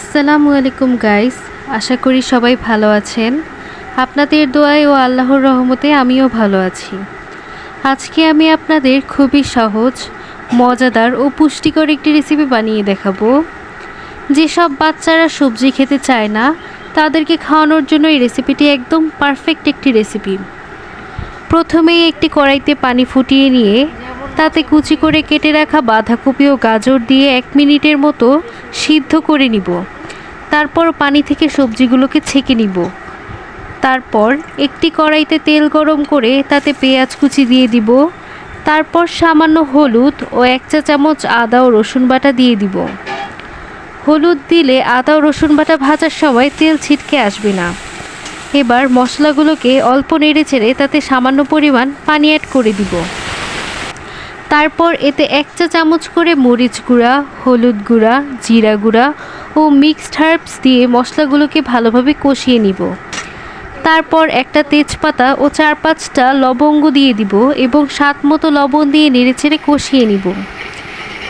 আসসালামু আলাইকুম গাইস আশা করি সবাই ভালো আছেন। আপনাদের দোয়ায় ও আল্লাহর রহমতে আমিও ভালো আছি। আজকে আমি আপনাদের খুবই সহজ, মজাদার ও পুষ্টিকর একটি রেসিপি বানিয়ে দেখাবো। যেসব বাচ্চারা সবজি খেতে চায় না, তাদেরকে খাওয়ানোর জন্য এই রেসিপিটি একদম পারফেক্ট একটি রেসিপি প্রথমেই একটি কড়াইতে পানি ফুটিয়ে নিয়ে, তাতে কুচি করে কেটে রাখা বাঁধাকপি ও গাজর দিয়ে এক মিনিটের মতো সিদ্ধ করে নিব। তারপর পানি থেকে সবজিগুলোকে ছেঁকে নিব। তারপর একটি কড়াইতে তেল গরম করে তাতে পেঁয়াজ কুচি দিয়ে দিব। তারপর সামান্য হলুদ ও এক চা চামচ আদা ও রসুন বাটা দিয়ে দিব। হলুদ দিলে আদা ও রসুন বাটা ভাজার সময় তেল ছিটকে আসবে না। এবার মশলাগুলোকে অল্প নেড়ে ছেড়ে তাতে সামান্য পরিমাণ পানি অ্যাড করে দিব। তারপর এতে এক চা চামচ করে মরিচ গুঁড়া, হলুদ গুঁড়া, জিরা গুঁড়া ও মিক্সড হার্বস দিয়ে মশলাগুলোকে ভালোভাবে কষিয়ে নিব। তারপর একটা তেজপাতা ও চার পাঁচটা লবঙ্গ দিয়ে দিব এবং স্বাদ মতো লবণ দিয়ে নেড়েচেড়ে কষিয়ে নিব।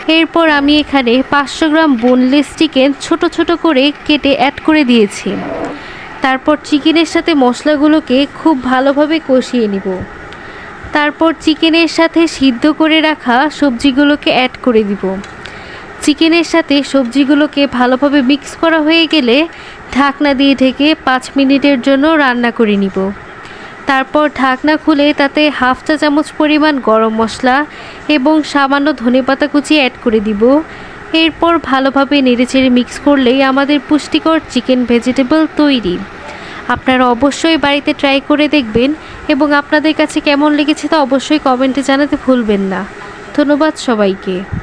এরপর আমি এখানে পাঁচশো গ্রাম বোনলেস চিকেন ছোট ছোট করে কেটে অ্যাড করে দিয়েছি। তারপর চিকেনের সাথে মশলাগুলোকে খুব ভালোভাবে কষিয়ে নিব। তারপর চিকেনের সাথে সিদ্ধ করে রাখা সবজিগুলোকে অ্যাড করে দিব। চিকেনের সাথে সবজিগুলোকে ভালোভাবে মিক্স করা হয়ে গেলে ঢাকনা দিয়ে ঢেকে পাঁচ মিনিটের জন্য রান্না করে নিব। তারপর ঢাকনা খুলে তাতে হাফ চা চামচ পরিমাণ গরম মশলা এবং সামান্য ধনেপাতা কুচি অ্যাড করে দিব। এরপর ভালোভাবে নেড়েচেড়ে মিক্স করলেই আমাদের পুষ্টিকর চিকেন ভেজিটেবল তৈরি। আপনারা অবশ্যই বাড়িতে ট্রাই করে দেখবেন এবং আপনাদের কাছে কেমন লেগেছে তা অবশ্যই কমেন্টে জানাতে ভুলবেন না। ধন্যবাদ সবাইকে।